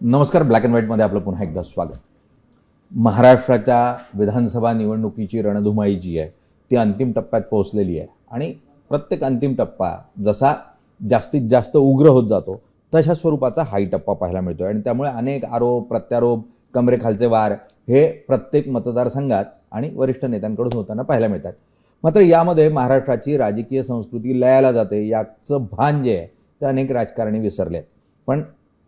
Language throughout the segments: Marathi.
नमस्कार ब्लॅक अँड व्हाईटमध्ये आपलं पुन्हा एकदा स्वागत. महाराष्ट्राच्या विधानसभा निवडणुकीची रणधुमाई जी आहे ती अंतिम टप्प्यात पोहोचलेली आहे. आणि प्रत्येक अंतिम टप्पा जसा जास्तीत जास्त उग्र होत जातो तशा स्वरूपाचा हाई टप्पा पाहायला मिळतो आणि त्यामुळे अनेक आरोप प्रत्यारोप कमरेखालचे वार हे प्रत्येक मतदारसंघात आणि वरिष्ठ नेत्यांकडून होताना पाहायला मिळतात. मात्र यामध्ये महाराष्ट्राची राजकीय संस्कृती लयाला जाते याचं भान जे आहे ते अनेक राजकारणी विसरले पण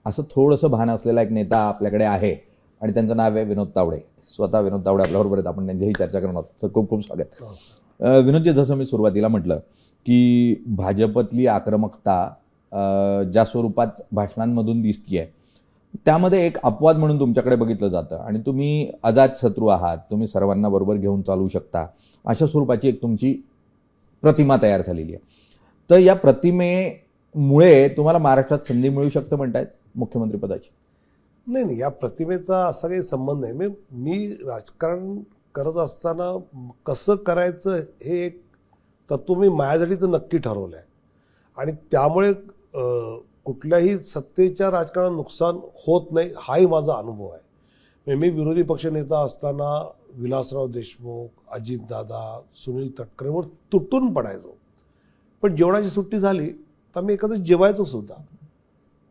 असं थोडंसं भान असलेला एक नेता आपल्याकडे आहे आणि त्यांचं नाव आहे विनोद तावडे. स्वतः विनोद तावडे आपल्याबरोबर आहेत. आपण त्यांच्याही चर्चा करणार आहोत. तर खूप खूप स्वागत. अ, विनोदजी जसं मी सुरुवातीला म्हटलं की भाजपतली आक्रमकता ज्या स्वरूपात भाषणांमधून दिसतीये त्यामध्ये एक अपवाद म्हणून तुमच्याकडे बघितलं जातं आणि तुम्ही अजात शत्रू आहात. तुम्ही सर्वांना बरोबर घेऊन चालू शकता. अशा स्वरूपाची एक तुमची प्रतिमा तयार झालेली आहे. तर या प्रतिमेमुळे तुम्हाला महाराष्ट्रात संधी मिळू शकतं म्हणतायत? मुख्यमंत्रीपदाची नाही नाही या प्रतिमेचा असा काही संबंध नाही. मी मी राजकारण करत असताना कसं करायचं हे एक तत्व मी माझ्यासाठी तर नक्की ठरवलं आहे. आणि त्यामुळे कुठल्याही सत्तेच्या राजकारणात नुकसान होत नाही हाही माझा अनुभव आहे. मी विरोधी पक्षनेता असताना विलासराव देशमुख अजितदादा सुनील तटकरेवर तुटून पडायचो. पण जेवणाची सुट्टी झाली तर मी एखादं जेवायचो सुद्धा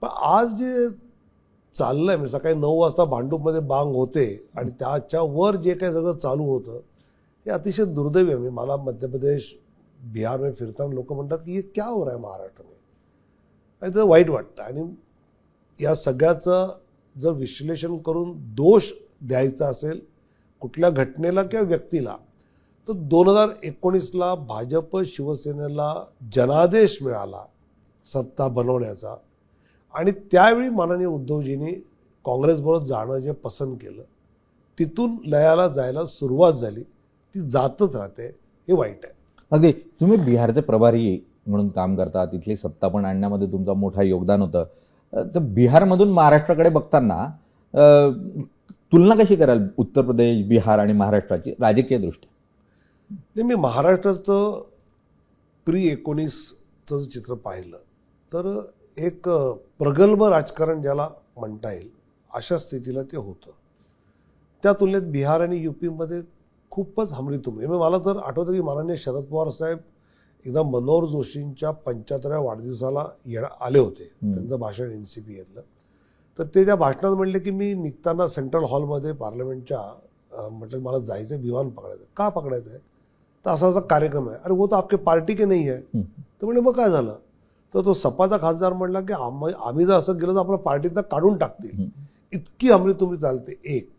पण आज जे चाललंय म्हणजे सकाळी नऊ वाजता भांडूपमध्ये बांग होते आणि त्याच्या वर जे काही सगळं चालू होतं हे अतिशय दुर्दैवी आहे. मला मध्य प्रदेश बिहारमध्ये फिरताना लोक म्हणतात की हे क्या हो रहा है महाराष्ट्र में आणि ते वाईट वाटतं. आणि या सगळ्याचं जर विश्लेषण करून दोष द्यायचा असेल कुठल्या घटनेला किंवा व्यक्तीला तर दोन हजार एकोणीसला भाजप शिवसेनेला जनादेश मिळाला सत्ता बनवण्याचा. आणि त्यावेळी माननीय उद्धवजींनी काँग्रेसबरोबर जाणं जे पसंत केलं तिथून लयाला जायला सुरुवात झाली. ती जातच राहते हे वाईट आहे. अगदी. तुम्ही बिहारचे प्रभारी म्हणून काम करता तिथली सत्ता पण आणण्यामध्ये तुमचं मोठं योगदान होतं. तर बिहारमधून महाराष्ट्राकडे बघताना तुलना कशी कराल उत्तर प्रदेश बिहार आणि महाराष्ट्राची राजकीय दृष्ट्या नाही मी महाराष्ट्राचं प्री एकोणीसचं चित्र पाहिलं तर एक प्रगल्भ राजकारण ज्याला म्हणता येईल अशा स्थितीला ते होतं. त्या तुलनेत बिहार आणि यू पीमध्ये खूपच हमरी तुमरी म्हणजे मला तर आठवतं की माननीय शरद पवार साहेब एकदा मनोहर जोशींच्या पंच्याहत्तराव्या वाढदिवसाला येणं आले होते. त्यांचं भाषण एन सी पी घेतलं तर ते त्या भाषणात म्हणले की मी निघताना सेंट्रल हॉलमध्ये पार्लमेंटच्या म्हटलं मला जायचं आहे, विमान पकडायचं. का पकडायचं आहे तर असा असा कार्यक्रम आहे. अरे वो तो आपके पार्टी के नाही आहे. तर म्हणजे मग काय झालं? तर तो सपाचा खासदार म्हणला की आम आम्ही जर असं गेलो तर आपल्या पार्टीतनं काढून टाकतील. इतकी हमरी तुमरी चालते. एक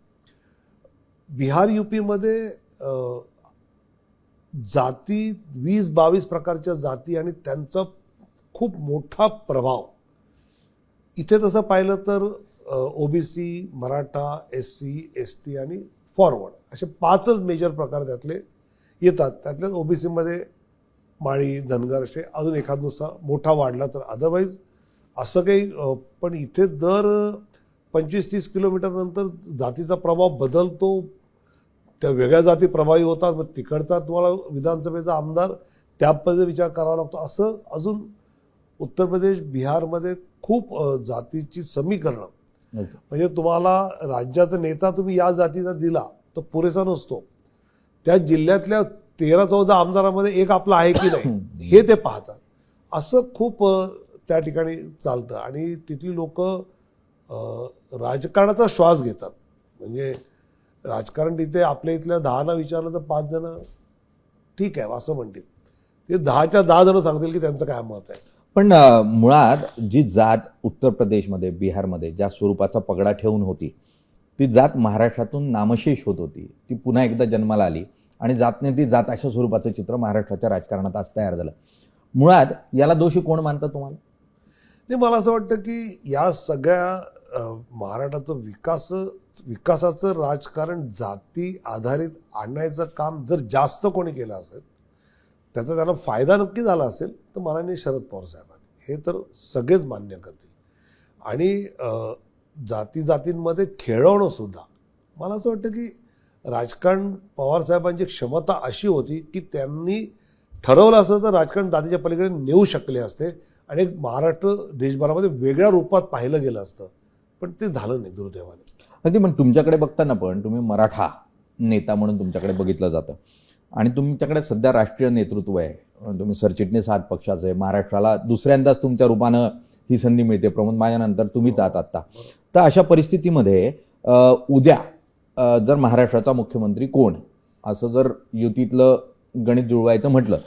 बिहार युपीमध्ये जाती वीस बावीस प्रकारच्या जाती आणि त्यांचा खूप मोठा प्रभाव. इथे तसं पाहिलं तर OBC Maratha S C S T आणि फॉरवर्ड असे पाचच मेजर प्रकार त्यातले येतात. त्यातल्याच ओबीसीमध्ये माळी धनगर असे अजून एखाद नुसता मोठा वाढला तर अदरवाईज असं काही पण इथे दर पंचवीस तीस किलोमीटर नंतर जातीचा प्रभाव बदलतो. त्या वेगळ्या जाती प्रभावी होतात. मग तिकडचा तुम्हाला विधानसभेचा आमदार त्या पद्धतीने विचार करावा लागतो. असं अजून उत्तर प्रदेश बिहारमध्ये खूप जातीची समीकरणं. म्हणजे तुम्हाला राज्याचा नेता तुम्ही या जातीचा दिला तर पुरेसा नसतो. त्या जिल्ह्यातल्या तेरा चौदा आमदारामध्ये एक आपला आहे की नाही हे ते पाहतात. असं खूप त्या ठिकाणी चालतं. आणि तिथली लोक राजकारणाचा श्वास घेतात. म्हणजे राजकारण तिथे आपल्या इथल्या दहाना विचारलं तर पाच जण ठीक आहे असं म्हणतील. ते दहाच्या दहा जण सांगतील की त्यांचं काय मत आहे. पण मुळात जी जात उत्तर प्रदेशमध्ये बिहारमध्ये ज्या स्वरूपाचा पगडा ठेवून होती ती जात महाराष्ट्रातून नामशेष होत होती. ती पुन्हा एकदा जन्माला आली. आणि जातने ती जात अशा स्वरूपाचं चित्र महाराष्ट्राच्या राजकारणात आज तयार झालं. मुळात याला दोषी कोण मानतं तुम्हाला? नाही मला असं वाटतं की या सगळ्या महाराष्ट्राचं विकास विकासाचं राजकारण जाती आधारित आणण्याचं काम जर जास्त कोणी केलं असेल त्याचा त्याला फायदा नक्की झाला असेल तर माननीय शरद पवार साहेबांनी. हे तर सगळेच मान्य करतील. आणि जाती जातींमध्ये खेळवणं सुद्धा. मला असं वाटतं की राजकारण पवारसाहेबांची क्षमता अशी होती की त्यांनी ठरवलं असतं तर राजकारण जातीच्या पलीकडे नेऊ शकले असते आणि एक महाराष्ट्र देशभरामध्ये वेगळ्या रूपात पाहिलं गेलं असतं. पण ते झालं नाही दुर्दैवाने. अगदी पण तुमच्याकडे बघताना पण तुम्ही मराठा नेता म्हणून तुमच्याकडे बघितलं जातं. आणि तुमच्याकडे सध्या राष्ट्रीय नेतृत्व आहे. तुम्ही सरचिटणीस आहात पक्षाचे महाराष्ट्राला दुसऱ्यांदाच तुमच्या रूपानं ही संधी मिळते. प्रमोद माझ्यानंतर तुम्हीच आहात आत्ता. तर अशा परिस्थितीमध्ये उद्या जर महाराष्ट्राचा मुख्यमंत्री कोण? असं जर युतीतलं गणित जुळवायचं म्हटलं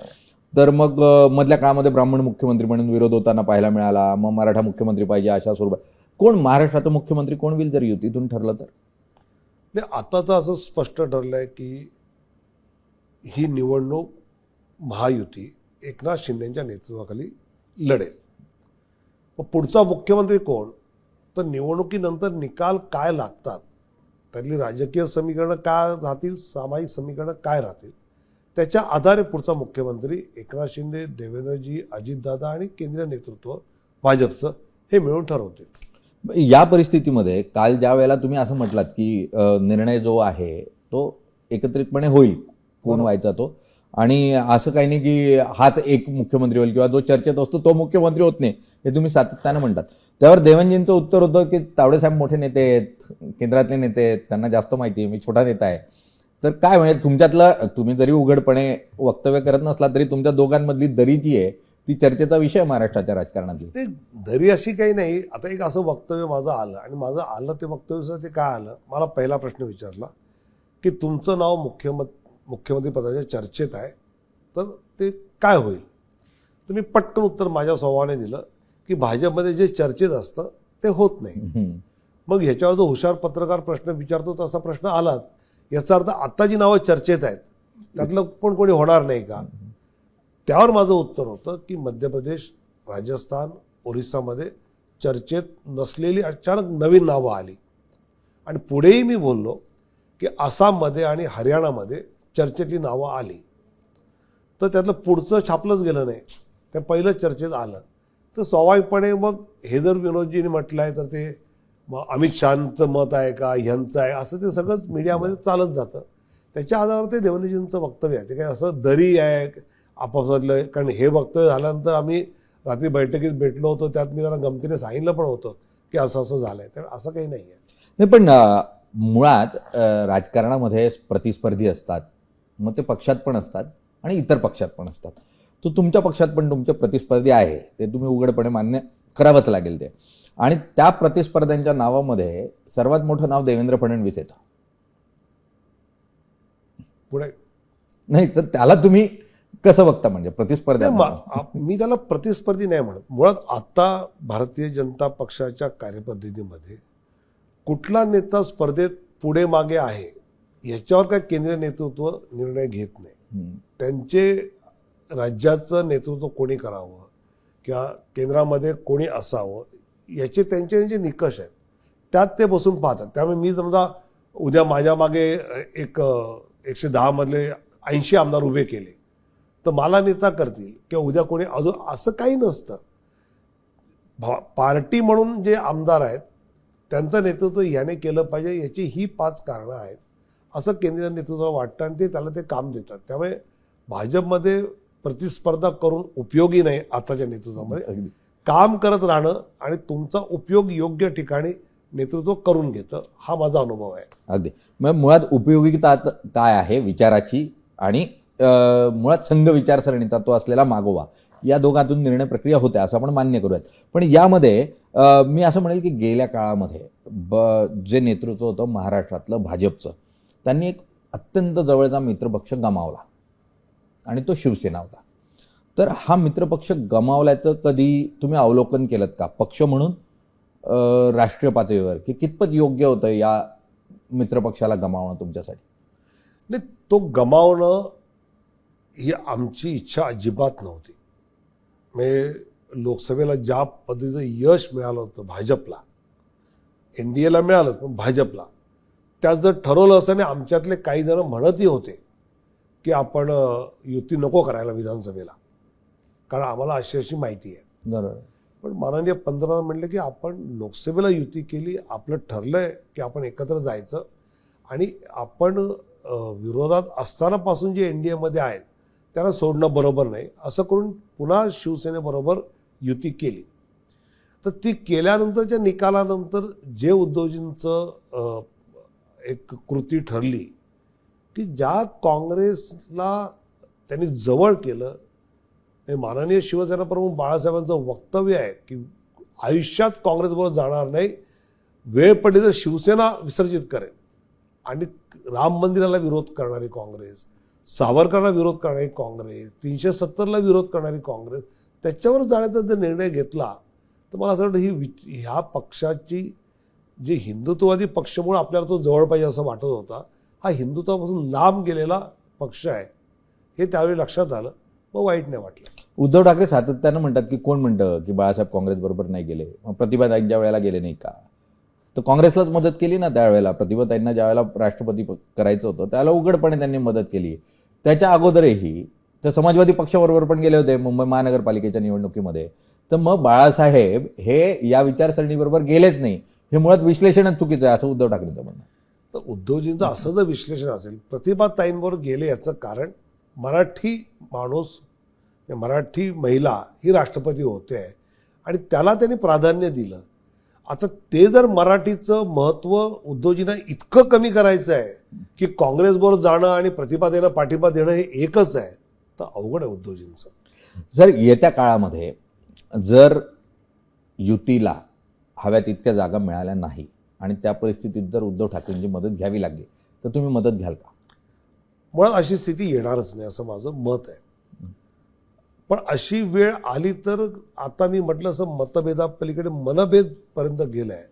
तर मग मधल्या काळामध्ये ब्राह्मण मुख्यमंत्री म्हणून विरोध होताना पाहायला मिळाला मग मराठा मुख्यमंत्री पाहिजे अशा स्वरूपात. कोण महाराष्ट्राचा मुख्यमंत्री कोण होईल जर युतीतून ठरलं तर? नाही आता तर असं स्पष्ट ठरलं आहे की ही निवडणूक महायुती एकनाथ शिंदेच्या नेतृत्वाखाली लढेल. मग पुढचा मुख्यमंत्री कोण? तर निवडणुकीनंतर निकाल काय लागतात? त्यातली राजकीय समीकरणं काय राहतील? सामाजिक समीकरणं काय राहतील? त्याच्या आधारे पुढचा मुख्यमंत्री एकनाथ शिंदे देवेंद्रजी अजितदादा आणि केंद्रीय नेतृत्व भाजपचं हे मिळून ठरवतील. या परिस्थितीमध्ये काल ज्या वेळेला तुम्ही असं म्हटलात की निर्णय जो आहे तो एकत्रितपणे होईल कोण व्हायचा तो. आणि असं काही नाही की हाच एक मुख्यमंत्री होईल किंवा जो चर्चेत असतो तो मुख्यमंत्री होत नाही हे तुम्ही सातत्यानं म्हणतात. त्यावर देवनजींचं उत्तर होतं की तावडेसाहेब मोठे नेते आहेत केंद्रातले नेते आहेत त्यांना जास्त माहिती आहे मी छोटा नेता आहे. तर काय म्हणजे तुमच्यातलं तुम्ही जरी उघडपणे वक्तव्य करत नसला तरी तुमच्या दोघांमधली दरी जी आहे ती चर्चेचा विषय आहे महाराष्ट्राच्या राजकारणातली. ते दरी अशी काही नाही. आता एक असं वक्तव्य माझं आलं आणि माझं आलं ते वक्तव्य ते काय आलं मला पहिला प्रश्न विचारला की तुमचं नाव मुख्यमंत्री मुख्यमंत्री पदाच्या चर्चेत आहे तर ते काय होईल? तर मी पटकन उत्तर माझ्या स्वभावाने दिलं. की भाजपमध्ये जे चर्चेत असतं ते होत नाही. मग ह्याच्यावर जो हुशार पत्रकार प्रश्न विचारतो तसा प्रश्न आलाच. याचा अर्थ आता जी नावं चर्चेत आहेत त्यातलं पण कोणी होणार नाही का? त्यावर माझं उत्तर होतं की मध्य प्रदेश राजस्थान ओरिसामध्ये चर्चेत नसलेली अचानक नवीन नावं आली. आणि पुढेही मी बोललो की आसाममध्ये आणि हरियाणामध्ये चर्चेतली नावं आली. तर त्यातलं पुढचं छापलंच गेलं नाही. ते पहिलं चर्चेत आलं. तर स्वाभाविकपणे मग हे जर विनोदजींनी म्हटलं आहे तर ते मग अमित शहाचं मत आहे का ह्यांचं आहे असं ते सगळंच मीडियामध्ये चालत जातं. त्याच्या आधारावर ते देवेंद्रजींचं वक्तव्य आहे. ते काय असं दरी आहे आपापसातलं कारण हे वक्तव्य झाल्यानंतर आम्ही रात्री बैठकीत भेटलो होतो त्यात मी जरा गमतीने सांगितलं पण होतं की असं असं झालं आहे तर असं काही नाही आहे. नाही पण मुळात राजकारणामध्ये प्रतिस्पर्धी असतात. मग ते पक्षात पण असतात आणि इतर पक्षात पण असतात. तो तुमच्या पक्षात पण तुमचे प्रतिस्पर्धी आहे. ते तुम्ही उघडपणे मान्य करावंच लागेल ते. आणि त्या प्रतिस्पर्ध्यांच्या नावामध्ये सर्वात मोठं नाव देवेंद्र फडणवीस येतं. पुढे. नाही तर त्याला तुम्ही कसं बघता म्हणजे नाही, प्रतिस्पर्ध्या मा- त्याला प्रतिस्पर्धी नाही म्हणत. मुळात आता भारतीय जनता पक्षाच्या कार्यपद्धतीमध्ये कुठला नेता स्पर्धेत पुढे मागे आहे याच्यावर काय केंद्रीय नेतृत्व निर्णय घेत नाही. त्यांचे राज्याचं नेतृत्व कोणी करावं? किंवा केंद्रामध्ये कोणी असावं? याचे त्यांचे जे निकष आहेत त्यात ते बसून पाहतात. त्यामुळे मी समजा उद्या माझ्या मागे एक एकशे दहामधले ऐंशी आमदार उभे केले तर मला नेता करतील किंवा उद्या कोणी अजून असं काही नसतं. भा- पार्टी म्हणून जे आमदार आहेत त्यांचं नेतृत्व याने केलं पाहिजे याची ही पाच कारणं आहेत. असं केंद्रीय नेतृत्वाला वाटतं आणि ते त्याला ते काम देतात. त्यामुळे भाजपमध्ये प्रतिस्पर्धा करून उपयोगी नाही आताच्या नेतृत्वामध्ये. अगदी. काम करत राहणं आणि तुमचा उपयोग योग्य ठिकाणी नेतृत्व करून घेतं हा माझा अनुभव आहे. अगदी. मग मुळात उपयोगिता काय आहे विचाराची? आणि मुळात संघ विचारसरणीचा तो असलेला मागोवा या दोघांतून निर्णय प्रक्रिया होते असं आपण मान्य करूयात. पण यामध्ये मी असं म्हणेल की गेल्या काळामध्ये ब जे नेतृत्व होतं महाराष्ट्रातलं भाजपचं त्यांनी एक अत्यंत जवळचा मित्रपक्ष गमावला. आणि तो शिवसेना होता. तर हा मित्रपक्ष गमावल्याचं कधी तुम्ही अवलोकन केलं का? पक्ष म्हणून राष्ट्रीय पातळीवर की कितपत योग्य होतं या मित्रपक्षाला गमावणं तुमच्यासाठी? नाही तो गमावणं ही आमची इच्छा अजिबात नव्हती. म्हणजे लोकसभेला ज्या पद्धतीचं यश मिळालं होतं भाजपला एन डी एला मिळालं पण भाजपला त्यात जर ठरवलं असं आणि आमच्यातले काही जण म्हणतही होते. की आपण युती नको करायला विधानसभेला. कारण आम्हाला अशी अशी माहिती आहे. बरोबर. पण माननीय पंतप्रधान म्हणले की आपण लोकसभेला युती केली आपलं ठरलंय की आपण एकत्र जायचं आणि आपण विरोधात असतानापासून जे एन डी एमध्ये आहेत त्यांना सोडणं बरोबर नाही. असं करून पुन्हा शिवसेनेबरोबर युती केली. तर ती केल्यानंतरच्या निकालानंतर जे उद्धवजींचं अ, एक कृती ठरली की ज्या काँग्रेसला त्यांनी जवळ केलं हे माननीय शिवसेना प्रमुख बाळासाहेबांचं वक्तव्य आहे की आयुष्यात काँग्रेसबरोबर जाणार नाही वेळ पडली तर शिवसेना विसर्जित करेल. आणि राम मंदिराला विरोध करणारी काँग्रेस सावरकरांना विरोध करणारी काँग्रेस तीनशे सत्तरला विरोध करणारी काँग्रेस त्याच्यावर जाण्याचा जर निर्णय घेतला तर मला असं वाटतं ही विच ह्या पक्षाची जी हिंदुत्ववादी पक्षमुळे आपल्याला तो जवळ पाहिजे असं वाटत होता. हा हिंदुत्वापासून लांब गेलेला पक्ष आहे. हे त्यावेळी लक्षात आलं. व वाईट नाही वाटलं. उद्धव ठाकरे सातत्यानं म्हणतात की कोण म्हणतं की बाळासाहेब काँग्रेस बरोबर नाही गेले? मग प्रतिभाताईंच्या वेळेला गेले नाही का? तर काँग्रेसलाच मदत केली ना त्यावेळेला. प्रतिभाताईंना ज्या वेळेला राष्ट्रपती करायचं होतं त्याला उघडपणे त्यांनी मदत केली. त्याच्या अगोदरही तर समाजवादी पक्षाबरोबर पण गेले होते मुंबई महानगरपालिकेच्या निवडणुकीमध्ये. तर मग बाळासाहेब हे या विचारसरणीबरोबर गेलेच नाही. हे मुळात विश्लेषणच चुकीचं आहे असं उद्धव ठाकरेंचं म्हणणं आहे. तर उद्धवजींचं असं जर विश्लेषण असेल प्रतिभाताईंवर गेले याचं कारण मराठी माणूस म्हणजे मराठी महिला ही राष्ट्रपती होते आहे आणि त्याला त्यांनी प्राधान्य दिलं. आता ते जर मराठीचं महत्त्व उद्धवजींना इतकं कमी करायचं आहे की काँग्रेसबरोबर जाणं आणि प्रतिभा देणं पाठिंबा देणं हे एकच आहे तर अवघड आहे उद्धवजींचं. जर येत्या काळामध्ये जर युतीला हव्या तितक्या जागा मिळाल्या नाही आणि त्या परिस्थितीत जर उद्धव ठाकरेंची मदत घ्यावी लागली तर तुम्ही मदत घ्याल का? मुळात अशी स्थिती येणारच नाही असं माझं मत आहे. पण अशी वेळ आली तर आता मी म्हटलं असं मतभेदापलीकडे मनभेदपर्यंत गेलं आहे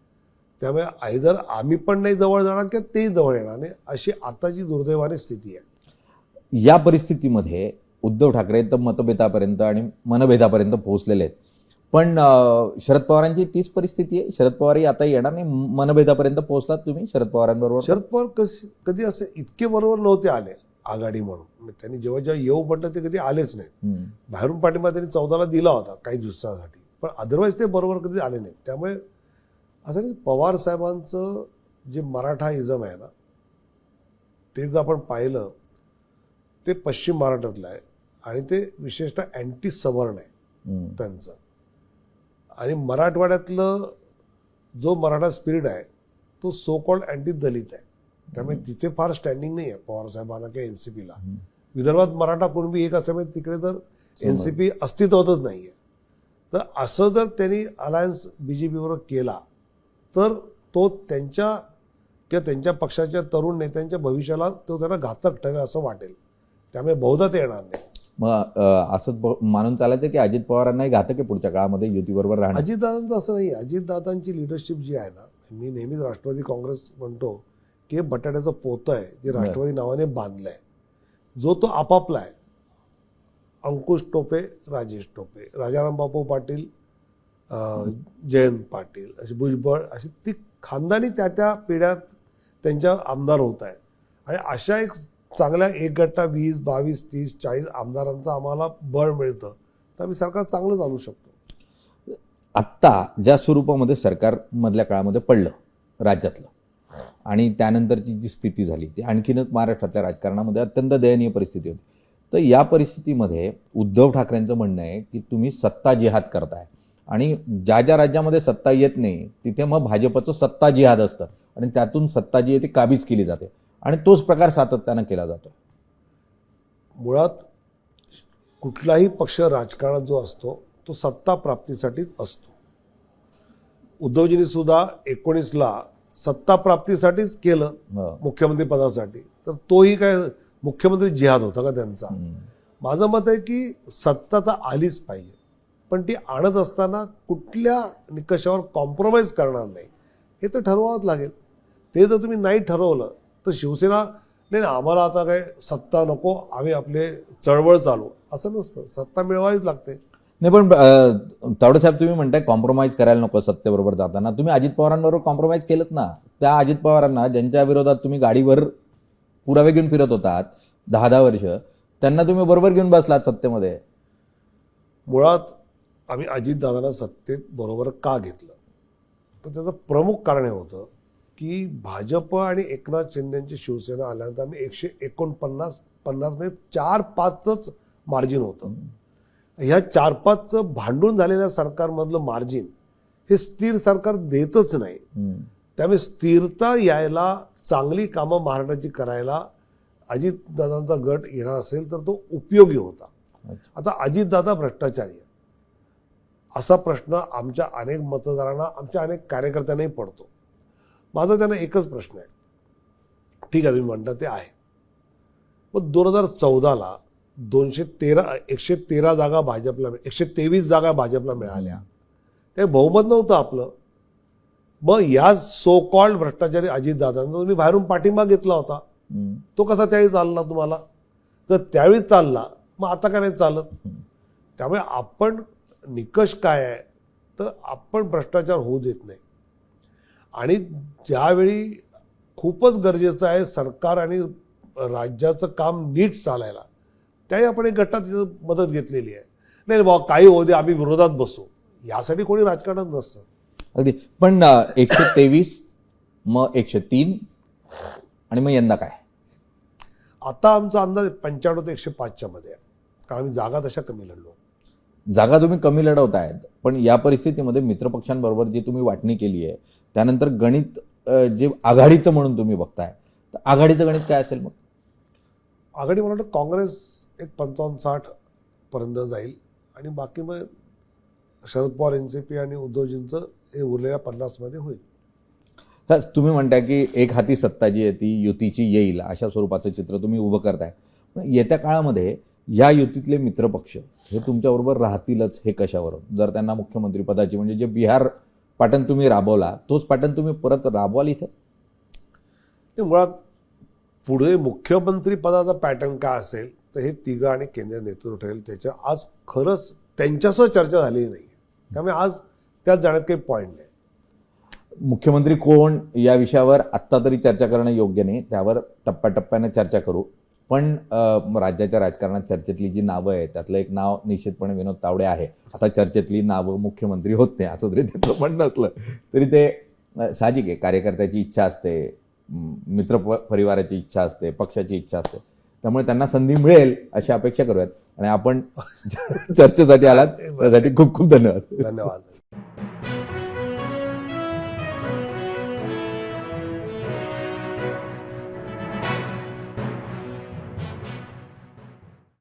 त्यामुळे आयदर आम्ही पण नाही जवळ जाणार किंवा तेही जवळ येणार नाही अशी आताची दुर्दैवाने स्थिती आहे. या परिस्थितीमध्ये उद्धव ठाकरे तर मतभेदापर्यंत आणि मनभेदापर्यंत पोहोचलेले आहेत. पण शरद पवारांची तीच परिस्थिती आहे. शरद पवारही आता येणार नाही. मनभेदापर्यंत पोहोचलात तुम्ही शरद पवारांबरोबर? शरद पवार कशी कधी असे इतके बरोबर नव्हते आले आघाडी म्हणून. म्हणजे त्यांनी जेव्हा जेव्हा येऊ म्हटलं ते कधी आलेच नाहीत. बाहेरून पाठिंबा त्यांनी चौदाला दिला होता काही दिवसासाठी. पण अदरवाईज ते बरोबर कधी आले नाहीत. त्यामुळे असं नाही पवार साहेबांचं जे मराठा इझम आहे ना ते जर आपण पाहिलं ते पश्चिम महाराष्ट्रातलं आहे. आणि ते विशेषतः अँटी सवर्ण आहे. त्यांचं. आणि मराठवाड्यातलं जो मराठा स्पिरिट आहे तो सो कॉल्ड अँटी दलित आहे. त्यामुळे तिथे फार स्टँडिंग नाही आहे पवार साहेबांना किंवा एन सी पीला. विदर्भात मराठा कुणबी एक असल्यामुळे तिकडे तर एन सी पी अस्तित्वातच नाही आहे तर असं जर त्यांनी अलायन्स बी जे पीबरोबर केला तर तो त्यांच्या किंवा त्यांच्या पक्षाच्या तरुण नेत्यांच्या भविष्याला तो त्यांना घातक ठरेल असं वाटेल. त्यामुळे बहुधा ते येणार नाही. मग असंच मानून चालायचं की अजित पवारांनाही घातक आहे पुढच्या काळामध्ये युतीबरोबर राहणार अजितदादांचं असं नाही. अजितदादांची लिडरशिप जी आहे ना मी नेहमीच राष्ट्रवादी काँग्रेस म्हणतो की हे बटाट्याचं पोतं आहे जे राष्ट्रवादी नावाने बांधलं आहे जो तो आपापला आहे अंकुश टोपे राजेश टोपे राजाराम बापू पाटील जयंत पाटील अशी भुजबळ अशी ती खानदानी त्या त्या पिढ्यात त्यांच्या आमदार होत आहे आणि अशा एक चांगल्या एक गट्टा वीस बावीस तीस चाळीस आमदारांचं आम्हाला बळ मिळतं. तर आम्ही सरकार चांगलं चालू शकतो. आत्ता ज्या स्वरूपामध्ये सरकारमधल्या काळामध्ये पडलं राज्यातलं आणि त्यानंतरची जी स्थिती झाली ती आणखीनच महाराष्ट्रातल्या राजकारणामध्ये अत्यंत दयनीय परिस्थिती होती. तर या परिस्थितीमध्ये उद्धव ठाकरेंचं म्हणणं आहे की तुम्ही सत्ता जिहाद करताय. आणि ज्या ज्या राज्यामध्ये सत्ता येत नाही तिथे मग भाजपचं सत्ता जिहाद असतं आणि त्यातून सत्ता जी आहे ती काबीज केली जाते. आणि तोच प्रकार सातत्यानं केला जातो. मुळात कुठलाही पक्ष राजकारणात जो असतो तो सत्ता प्राप्तीसाठीच असतो. उद्धवजींनी सुद्धा एकोणीसला सत्ता प्राप्तीसाठीच केलं हो. मुख्यमंत्री पदासाठी. तर तोही काय मुख्यमंत्री जिहाद होता का त्यांचा. माझं मत आहे की सत्ता तर आलीच पाहिजे. पण ती आणत असताना कुठल्या निकषावर कॉम्प्रोमाइज करणार नाही हे तर ठरवावंच लागेल. ते जर तुम्ही नाही ठरवलं तर शिवसेना नाही ना आम्हाला आता काय सत्ता नको आम्ही आपले चळवळ चालू. असं नसतं. सत्ता मिळवावीच लागते. नाही पण साहेब तुम्ही म्हणताय कॉम्प्रोमाइज करायला नको सत्तेबरोबर जाताना. तुम्ही अजित पवारांबरोबर कॉम्प्रोमाइज केलं ना? त्या अजित पवारांना ज्यांच्या विरोधात तुम्ही गाडीवर पुरावे घेऊन फिरत होतात दहा दहा वर्ष त्यांना तुम्ही बरोबर घेऊन बसलात सत्तेमध्ये? मुळात आम्ही अजितदादांना सत्तेत बरोबर का घेतलं? तर त्याचं प्रमुख कारण हे होतं की भाजप आणि एकनाथ शिंदेची शिवसेना आल्यानंतर आम्ही एकशे एकोणपन्नास पन्नास म्हणजे चार पाचच मार्जिन होतं. ह्या चार पाचचं भांडून झालेल्या सरकारमधलं मार्जिन हे स्थिर सरकार देतच नाही. त्यामुळे स्थिरता यायला चांगली कामं महाराष्ट्राची करायला अजितदादांचा गट येणार असेल तर तो उपयोगी होता. आता अजितदादा भ्रष्टाचारी असा प्रश्न आमच्या अनेक मतदारांना आमच्या अनेक कार्यकर्त्यांनाही पडतो. माझा त्यांना एकच प्रश्न आहे. ठीक आहे तुम्ही म्हणता ते आहे. मग दोन हजार चौदाला दोनशे तेरा एकशे तेरा जागा भाजपला एकशे तेवीस जागा भाजपला मिळाल्या. ते बहुमत नव्हतं आपलं. मग या सो कॉल्ड भ्रष्टाचारी अजितदादांचा तुम्ही बाहेरून पाठिंबा घेतला होता. तो कसा त्यावेळी चालला तुम्हाला? तर त्यावेळी चालला. मग आता का नाही चालत? त्यामुळे आपण निकष काय आहे? तर आपण भ्रष्टाचार होऊ देत नाही. आणि ज्यावेळी खूपच गरजेचं आहे सरकार आणि राज्याचं काम नीट चालायला त्यावेळी आपण एक गटात मदत घेतलेली आहे. नाही बाबा काही होऊ दे आम्ही विरोधात बसू. यासाठी कोणी राजकारणात नसतं. अगदी. पण एकशे तेवीस मग एकशे तीन आणि मग यंदा काय? आता आमचा अंदाज पंच्याण्णव ते एकशे पाचच्या मध्ये आहे. कारण आम्ही जागा तशा कमी लढलो. जागा तुम्ही कमी लढवतायत पण या परिस्थितीमध्ये मित्रपक्षांबरोबर जी तुम्ही वाटणी केली आहे त्यानंतर गणित जे आघाडीचं म्हणून तुम्ही बघताय तर आघाडीचं गणित काय असेल मग? आघाडी मला वाटतं काँग्रेस एक पंचावन्न साठ पर्यंत जाईल आणि बाकी मग Sharad Pawar N C P आणि उद्धवजींचं हे उरलेल्या पन्नासमध्ये होईल. तर तुम्ही म्हणताय की एक हाती सत्ता जी आहे ती युतीची येईल अशा स्वरूपाचं चित्र तुम्ही उभं करताय. पण येत्या काळामध्ये या युतीतले मित्रपक्ष हे तुमच्याबरोबर राहतीलच हे कशावरून? जर त्यांना मुख्यमंत्री पदाची म्हणजे जे बिहार पाटण तुम्ही राबवला तोच पाटण तुम्ही परत राबवाल इथे? मुळात पुढे मुख्यमंत्री पदाचा पॅटर्न काय असेल तर हे तिघं आणि केंद्रीय नेतृत्व ठरेल. त्याच्या आज खरंच त्यांच्यासह चर्चा झालेली नाही. त्यामुळे आज त्यात जाण्यात काही पॉईंट नाही. मुख्यमंत्री कोण या विषयावर आत्ता तरी चर्चा करणं योग्य नाही. त्यावर टप्प्याटप्प्यानं चर्चा करू. पण राज्याच्या राजकारणात चर्चेतली जी नावं आहेत त्यातलं एक नाव निश्चितपणे विनोद तावडे आहे. आता चर्चेतली नावं मुख्यमंत्री होत नाही असं जरी त्याचं म्हणणं असलं. तरी ते साहजिक आहे. कार्यकर्त्याची इच्छा असते मित्र प- परिवाराची इच्छा असते पक्षाची इच्छा असते. त्यामुळे त्यांना संधी मिळेल अशी अपेक्षा करूयात. आणि आपण चर्चेसाठी आलात त्यासाठी खूप खूप धन्यवाद. धन्यवाद.